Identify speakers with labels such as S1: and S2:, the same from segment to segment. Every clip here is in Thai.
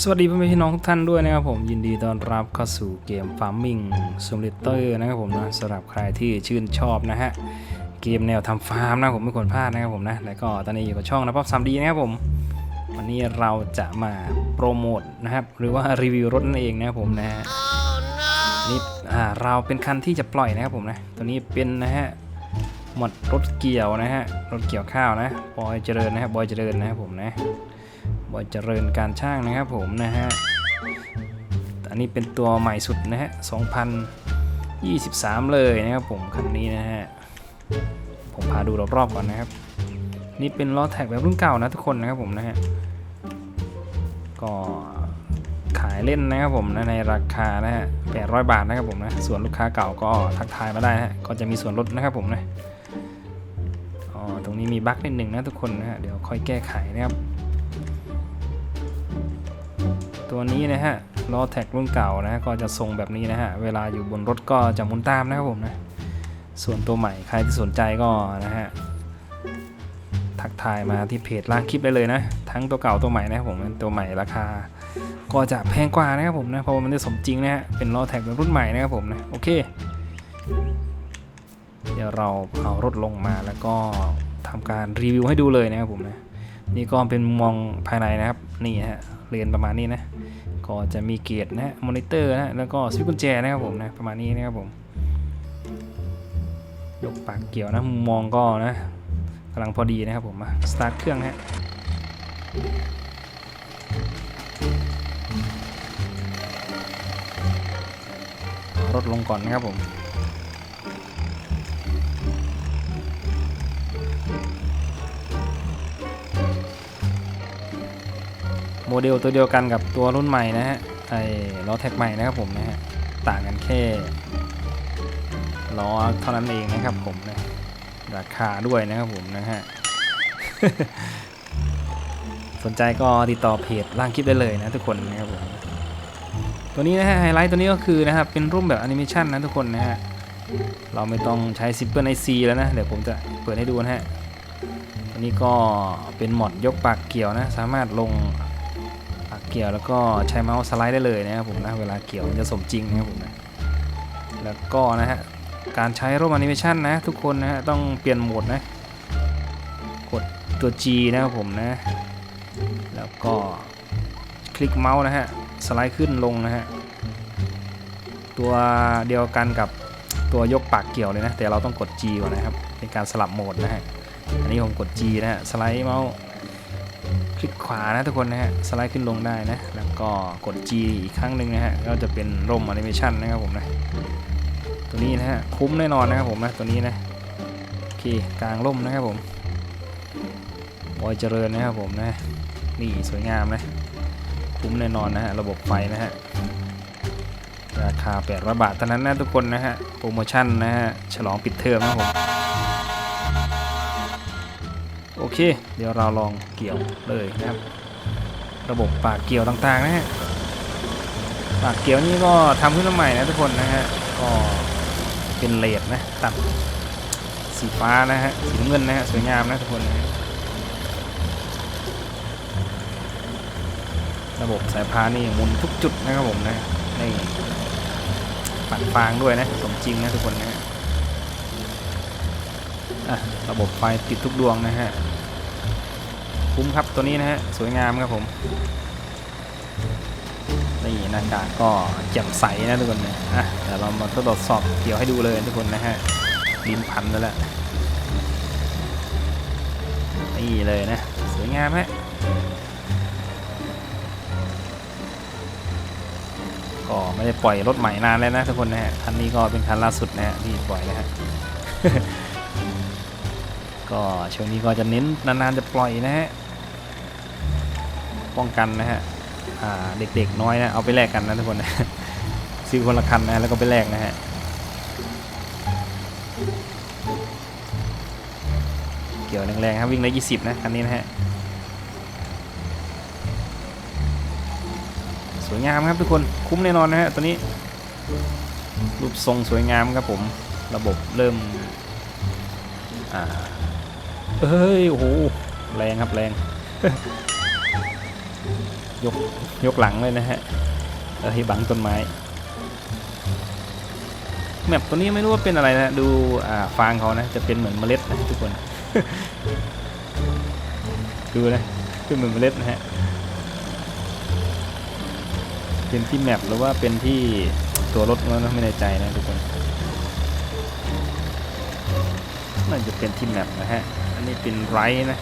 S1: สวัสดีพ่อแม่พี่น้องทุกท่านด้วยนะครับผมยินดีต้อนรับเข้าสู่เกม Farming Simulator นะครับผมนะสำหรับใครที่ชื่นชอบนะฮะ เกมแนวทำฟาร์มนะผมไม่ควรพลาดนะครับผมนะแล้วก็ตอนนี้อยู่กับช่องนะป๊อปซัมดีนะครับผม วันนี้เราจะมาโปรโมทนะครับ หรือว่ารีวิวรถนั่นเองนะครับผมนะฮะนี่อ่าเราเป็นคันที่จะปล่อยนะครับผมนะตัวนี้เป็นนะฮะหมดรถเกี่ยวนะฮะรถเกี่ยวข้าวนะบอยเจริญนะครับบอยเจริญนะครับผมนะ บอยเจริญการช่างนะครับผมนะฮะ อันนี้เป็นตัวใหม่สุดนะฮะ 2023 เลยนะครับผมคันนี้นะฮะ ผมพาดูรอบๆก่อนนะครับ นี่เป็นล้อแท็กแบบรุ่นเก่านะทุกคนนะครับผมนะฮะ ก็ขายเล่นนะครับผมนะในราคานะฮะ 800 บาทนะครับผมนะ ส่วนลูกค้าเก่าก็ทักทายมาได้นะฮะ ก็จะมีส่วนลดนะครับผมนะ อ๋อ ตรงนี้มีบั๊กนิดหนึ่งนะทุกคนนะฮะ เดี๋ยวค่อยแก้ไขนะครับ ตัวนี้นะฮะล้อแท็กรุ่นเก่านะก็จะทรงแบบนี้นะฮะเวลาอยู่บนรถก็จะมุนตามนะครับผมนะส่วนตัวใหม่ใครที่สนใจก็นะฮะทักทายมาที่เพจล่างคลิปได้เลยนะ ทั้งตัวเก่าตัวใหม่นะครับผมตัวใหม่ราคา ก็จะแพงกว่านะครับผมนะเพราะมันได้สมจริงนะฮะเป็นล้อแท็กรุ่นใหม่นะครับผมนะโอเค เดี๋ยวเราเอารถลงมาแล้วก็ทำการรีวิวให้ดูเลยนะครับผมนะนี่ก็เป็นมองภายในนะครับนี่ฮะ เรียนประมาณนี้นะ ก็จะมีเกียร์นะมอนิเตอร์นะแล้วก็สวิตช์กุญแจนะครับผมนะประมาณนี้นะครับผมยกปากเกี่ยวนะมุมมองก็นะกำลังพอดีนะครับผมมาสตาร์ทเครื่องนะฮะเอารถลงก่อนนะครับผม เดลตัวเดียวกันกับตัวรุ่นใหม่นะฮะไอ้ล้อแท็กใหม่นะครับผมนะฮะต่างกันแค่ล้อเท่านั้นเองนะครับผมนะราคาด้วยนะครับผมนะฮะสนใจก็ติดต่อเพจล่างคลิปได้เลยนะทุกคนนะครับผมตัวนี้นะฮะไฮไลท์ตัวนี้ก็คือนะครับเป็นรูปแบบแอนิเมชันนะทุกคนนะฮะเราไม่ต้องใช้ Simple IC แล้วนะ เดี๋ยวผมจะเปิดให้ดูนะฮะอันนี้ก็เป็นหมอดยกปากเกี่ยวนะ สามารถลง เกี่ยวแล้วก็ใช้เมาส์สไลด์ได้เลยนะครับผมนะเวลาเกี่ยวมันจะสมจริงนะครับผมนะแล้วก็นะฮะการใช้ร่มแอนิเมชันนะทุกคนนะฮะต้องเปลี่ยนโหมดนะกดตัว G นะครับผมนะแล้วก็คลิกเมาส์นะฮะสไลด์ขึ้นลงนะฮะตัวเดียวกันกับตัวยกปากเกี่ยวเลยนะแต่เราต้องกด G ก่อนนะครับเป็นการสลับโหมดนะฮะอันนี้ผมกด G นะฮะสไลด์เมาส์ คลิกขวานะทุกคนนะฮะสไลด์ขึ้นลงได้นะ แล้วก็กด G อีกครั้งหนึ่งนะฮะก็จะเป็นร่มแอนิเมชันนะครับผมนะตัวนี้นะฮะคุ้มแน่นอนนะครับผมนะตัวนี้นะโอเคกลางร่มนะครับผมบอยเจริญนะครับผมนะนี่สวยงามนะคุ้มแน่นอนนะฮะระบบไฟนะฮะราคา800บาทเท่านั้นนะทุกคนนะฮะโปรโมชั่นนะฮะฉลองปิดเทอมนะผม เค เดี๋ยวเราลองเกี่ยวเลยนะครับ ระบบปากเกี่ยวต่างๆนะฮะปากเกี่ยวนี่ก็ทำขึ้นมาใหม่นะทุกคนนะฮะก็เป็นเลดนะตัดสีฟ้านะฮะสีน้ำเงินนะฮะสวยงามนะทุกคนนะฮะระบบสายพานนี่มุนทุกจุดนะครับผมนะนี่ปัดฟางด้วยนะสมจริงนะทุกคนนะฮะระบบไฟติดทุกดวงนะฮะ คุ้มครับตัวนี้นะฮะสวยงามครับผมนี่หน้ากากก็แจ่มใสนะทุกคนนะอะเดี๋ยวเรามาทดสอบเกี่ยวให้ดูเลยทุกคนนะฮะลิ้นพันแล้วแหละนี่เลยนะ สวยงามฮะก็ไม่ได้ปล่อยรถใหม่นานแล้วนะทุกคนนะฮะคันนี้ก็เป็นคันล่าสุดนะฮะที่ปล่อยนะฮะก็ช่วงนี้ก็จะเน้นนานๆจะปล่อยนะฮะ ป้องกันนะฮะเด็กๆน้อยนะเอาไปแลกกันนะทุกคนนะซื้อคนละคันนะแล้วก็ไปแลกนะฮะเกี่ยวแรงๆครับวิ่งได้20 นะคันนี้นะฮะสวยงามครับทุกคนคุ้มแน่นอนนะฮะตัวนี้รูปทรงสวยงามครับผมระบบเริ่มอ่าเฮ้ยโอ้โหแรงครับแรง ยกยกหลังเลยนะฮะแล้วให้บังต้นไม้แมปตัวนี้ไม่รู้ว่าเป็นอะไรนะ ดูอ่าฟางเขานะ จะเป็นเหมือนเมล็ดนะทุกคน ดูนะเป็นเหมือนเมล็ดนะฮะ เป็นที่แมปหรือว่าเป็นที่ตัวรถนะไม่แน่ใจนะทุกคนน่าจะเป็นที่แมปนะฮะ อันนี้เป็นไรนะ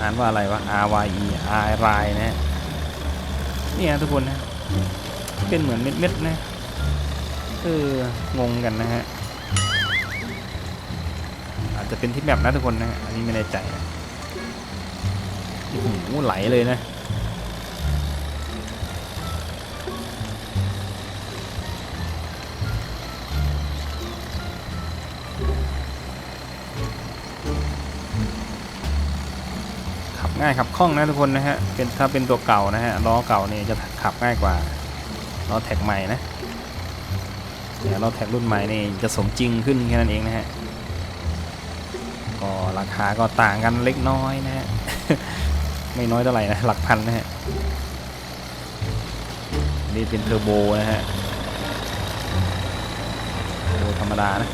S1: อ่านว่าอะไรวะ R Y E R I นะฮะนี่ฮะทุกคนนะ เป็นเหมือนเม็ดๆนะเอองงกันนะฮะ อาจจะเป็นที่แบบนะทุกคนนะ อันนี้ไม่แน่ใจนะโอ้โหไหลเลยนะ ง่ายขับคล่องนะทุกคนนะฮะเป็นถ้าเป็นตัวเก่านะฮะล้อเก่านี่จะขับง่ายกว่าล้อแท็กใหม่นะเนี่ยล้อแท็กรุ่นใหม่นี่จะสมจริงขึ้นแค่นั้นเองนะฮะก็ราคาก็ต่างกันเล็กน้อยนะฮะไม่น้อยเท่าไหร่นะหลักพันนะฮะนี่เป็นเทอร์โบนะฮะเทอร์โบธรรมดานะ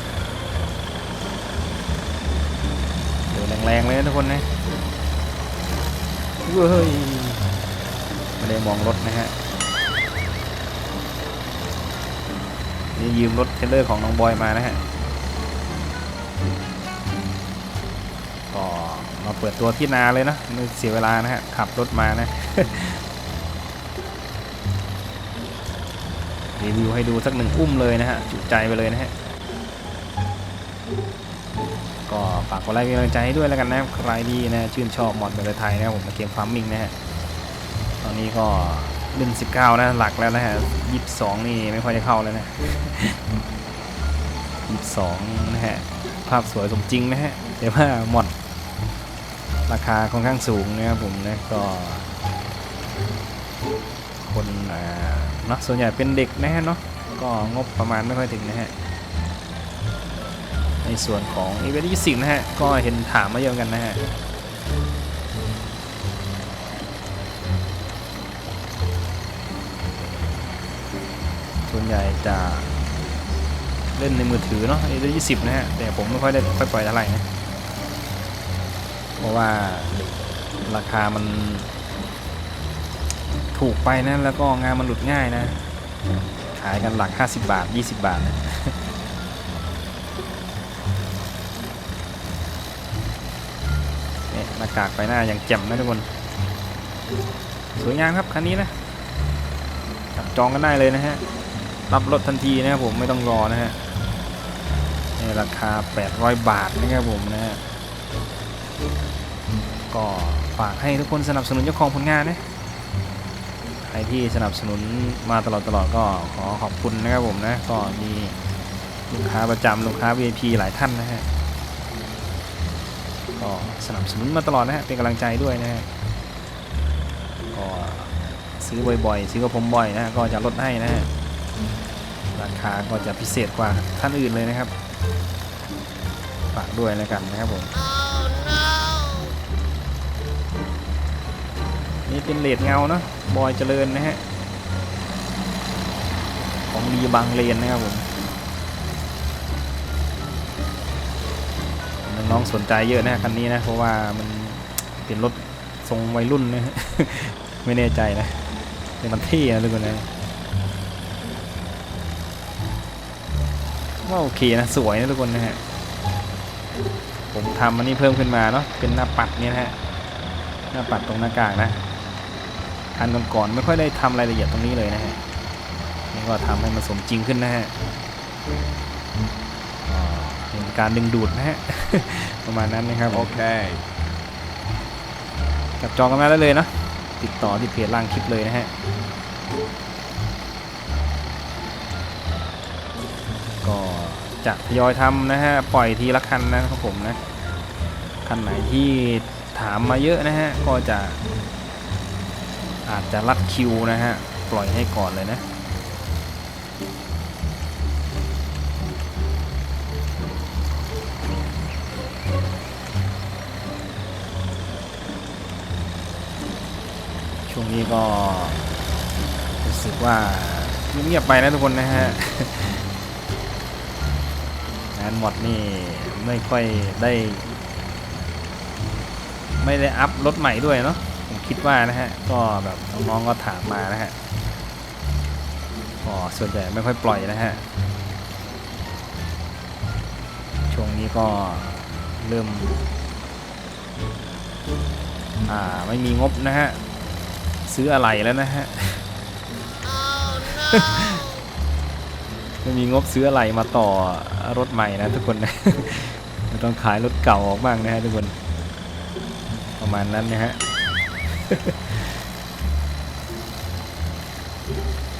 S1: เดี๋ยวแรงๆเลยนะทุกคนนะ เว้ยไม่ได้มองรถนะฮะนี่ยืมรถเทรลเลอร์ของน้องบอยมานะฮะก็มาเปิดตัวที่นาเลยนะไม่เสียเวลานะฮะ ขับรถมานะรีวิวให้ดูสักหนึ่งอุ้มเลยนะฮะจุใจไปเลยนะฮะ ก็ฝากกดไลค์เป็นกำลังใจให้ด้วยแล้วกันนะใครดีนะชื่นชอบมอดเบลไทยนะครับผมมาเกมฟาร์มมิงนะฮะตอนนี้ก็เล่น19 นะหลักแล้วนะฮะ22 นี่ไม่ค่อยจะเข้าแล้วนะ22 นะฮะภาพสวยสมจริงนะฮะแต่ว่ามอดราคาค่อนข้างสูงนะครับผมนะก็ คนอ่าเนาะส่วนใหญ่เป็นเด็กนะฮะเนาะก็งบประมาณไม่ค่อยถึงนะฮะ ในส่วนของอีเวนต์ยี่สิบนะฮะ ก็เห็นถามมาเยอะกันนะฮะส่วนใหญ่จะเล่นในมือถือเนาะอีเวนต์ยี่สิบนะฮะ แต่ผมไม่ค่อยได้ไปปล่อยเท่าไหร่นะ เพราะว่าราคามันถูกไปนะ แล้วก็งานมันหลุดง่ายนะ ขายกันหลัก 50 บาท 20 บาทนะ หน้ากากไปหน้าอย่างแจ่มนะทุกคน สวยงามครับคันนี้นะจับจองกันได้เลยนะฮะ รับรถทันทีนะครับผมไม่ต้องรอนะฮะในราคา 800 บาทนะครับผมนะฮะ ก็ฝากให้ทุกคนสนับสนุนเจ้าของผลงานนะใครที่สนับสนุนมาตลอดตลอดก็ขอขอบคุณนะครับผมนะ ก็มีลูกค้าประจำลูกค้า VIP หลายท่านนะฮะ ก็สนับสนุนมาตลอดนะฮะ เป็นกำลังใจด้วยนะฮะ ก็ซื้อบ่อยๆ ซื้อกับผมบ่อยนะฮะก็จะลดให้นะฮะ ราคาก็จะพิเศษกว่าท่านอื่นเลยนะครับฝากด้วยแล้วกันนะครับผมนี่เป็นเลดเงาเนาะบอยเจริญนะฮะ ของดีบางเลนนะครับผม น้องสนใจเยอะนะคันนี้นะเพราะว่ามันเป็นรถทรงวัยรุ่นนะไม่แน่ใจนะแต่มันเท่นะทุกคนนะว่าโอเคนะสวยนะทุกคนนะฮะผมทำอันนี้เพิ่มขึ้นมาเนาะเป็นหน้าปัดเนี่ยนะฮะหน้าปัดตรงหน้ากากนะอันก่อนๆไม่ค่อยได้ทำรายละเอียดตรงนี้เลยนะฮะนี่ก็ทำให้มันสมจริงขึ้นนะฮะ การดึงดูดนะฮะ ประมาณนั้นนะครับ โอเคจับจองกันมาได้เลยเนาะติดต่อที่เพจล่างคลิปเลยนะฮะ ก็จะทยอยทำนะฮะ ปล่อยทีละคันนะครับผมนะ คันไหนที่ถามมาเยอะนะฮะ ก็จะ อาจจะรัดคิวนะฮะ ปล่อยให้ก่อนเลยนะ ก็รู้สึกว่าเงียบๆไปนะทุกคนนะฮะงานหมดนี่ไม่ค่อยได้ ไม่ได้อัพรถใหม่ด้วยเนาะผมคิดว่านะฮะ ก็แบบน้องๆก็ถามมานะฮะก็ส่วนใหญ่ไม่ค่อยปล่อยนะฮะ ช่วงนี้ก็เริ่ม อ่า ไม่มีงบนะฮะ ซื้ออะไรแล้วนะฮะ ไม่มีงบซื้ออะไรมาต่อรถใหม่นะทุกคนนะไม่ต้องขายรถเก่าออกบ้างนะฮะทุกคน ประมาณนั้นนะฮะ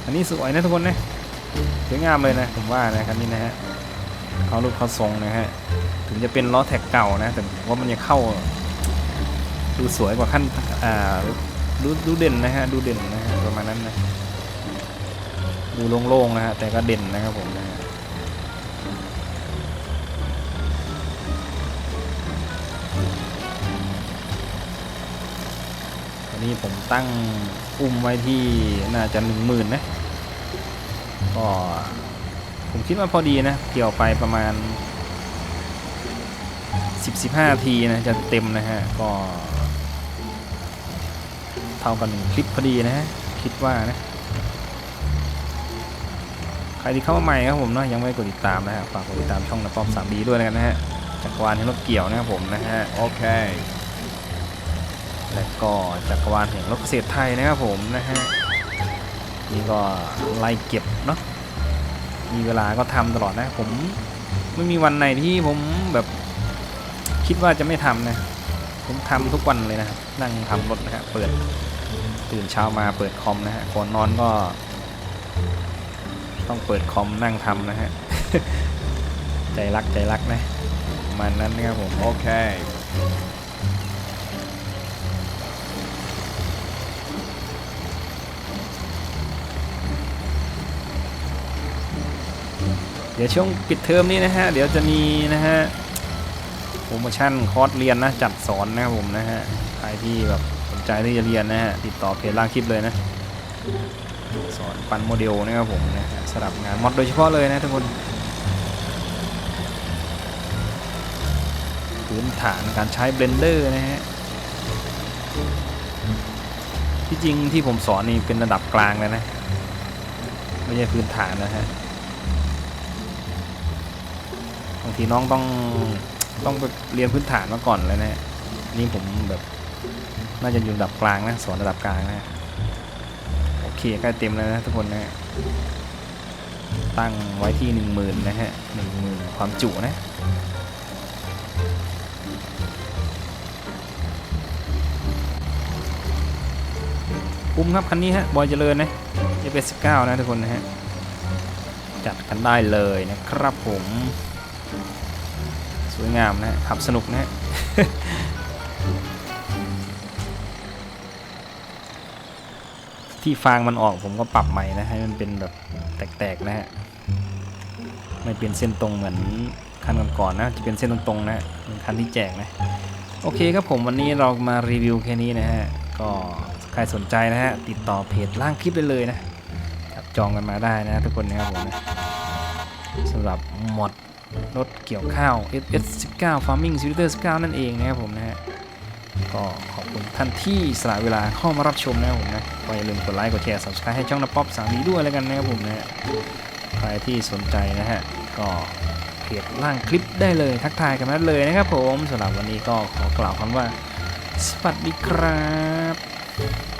S1: อันนี้สวยนะทุกคนนะสวยงามเลยนะผมว่านะครับนี่นะฮะเขารูปเขาทรงนะฮะ ถึงจะเป็นล้อแท็กเก่านะ แต่ผมว่ามันยังเข้า ดูสวยกว่าขั้นอ่า ดูดูเด่นนะฮะ ดูเด่นนะฮะประมาณนั้นนะ ดูโล่งๆนะฮะ แต่ก็เด่นนะครับผมนะฮะตอนนี้ผมตั้งอุ้มไว้ที่น่าจะหนึ่งหมื่นนะ ก็ผมคิดว่าพอดีนะ เกี่ยวไปประมาณ 10-15ทีนะจะเต็มนะฮะ ก็ เท่ากันหนึ่งคลิปพอดีนะฮะคิดว่านะ ใครที่เข้ามาใหม่ครับผมเนาะยังไม่กดติดตามนะฮะฝากกดติดตามช่องนะป๊อปสามดีด้วยกันนะฮะจักรวาลแห่งรถเกี่ยวนะครับผมนะฮะโอเค และก็จักรวาลแห่งรถเกษตรไทยนะครับผมนะฮะนี่ก็ไล่เก็บเนาะมีเวลาก็ทำตลอดนะผมไม่มีวันไหนที่ผมแบบคิดว่าจะไม่ทำนะผมทำทุกวันเลยนะครับนั่งทำรถนะฮะเปิด ตื่นเช้ามาเปิดคอมนะฮะก่อนนอนก็ ต้องเปิดคอมนั่งทำนะฮะ ใจรักใจรักนะประมาณนั้นนะครับผม โอเคเดี๋ยวช่วงปิดเทอมนี้นะฮะ เดี๋ยวจะมีนะฮะโปรโมชั่นคอร์สเรียนนะ จัดสอนนะครับผมนะฮะ ใครที่แบบสน ใจที่จะเรียนนะฮะติดต่อเพจล่างคลิปเลยนะสอนปั้นโมเดลนะครับผมนะฮะสำหรับงานมอดโดยเฉพาะเลยนะทุกคนพื้นฐานการใช้เบลนเดอร์นะฮะที่จริงที่ผมสอนนี่เป็นระดับกลางเลยนะ ไม่ใช่พื้นฐานนะฮะบางทีน้องต้องต้องไปเรียนพื้นฐานมาก่อนเลยนะนี่ผมแบบ น่าจะอยู่ระดับกลางนะสอนระดับกลางนะโอเคใกล้เต็มแล้วนะทุกคนนะตั้งไว้ที่หนึ่งหมื่นนะฮะหนึ่งหมื่นความจุนะคุ้มครับคันนี้ฮะบอยเจริญนะเอเสิบเก้านะทุกคนนะฮะจัดกันได้เลยนะครับผม สวยงามนะฮะขับสนุกนะฮะ ที่ฟางมันออกผมก็ปรับใหม่นะให้มันเป็นแบบแตกๆนะฮะไม่เป็นเส้นตรงเหมือนคันก่อนๆนะจะเป็นเส้นตรงๆนะเหมือนคันที่แจกนะโอเคครับผมวันนี้เรามารีวิวแค่นี้นะฮะก็ใครสนใจนะฮะติดต่อเพจล่างคลิปได้เลยนะจับจองกันมาได้นะทุกคนนะครับผมนะสำหรับหมดรถเกี่ยวข้าว SS 19 Farming Simulator 19 นั่นเองนะครับผมนะฮะ ก็ขอบคุณท่านที่สละเวลาเข้ามารับชมนะครับผมนะก็อย่าลืมกดไลค์กดแชร์ subscribe ให้ช่องนป๊อปสามีด้วยแล้วกันนะครับผมนะใครที่สนใจนะฮะก็เพจล่างคลิปได้เลยทักทายกันมาได้เลยนะครับผมสำหรับวันนี้ก็ขอกล่าวคำว่า สวัสดีครับ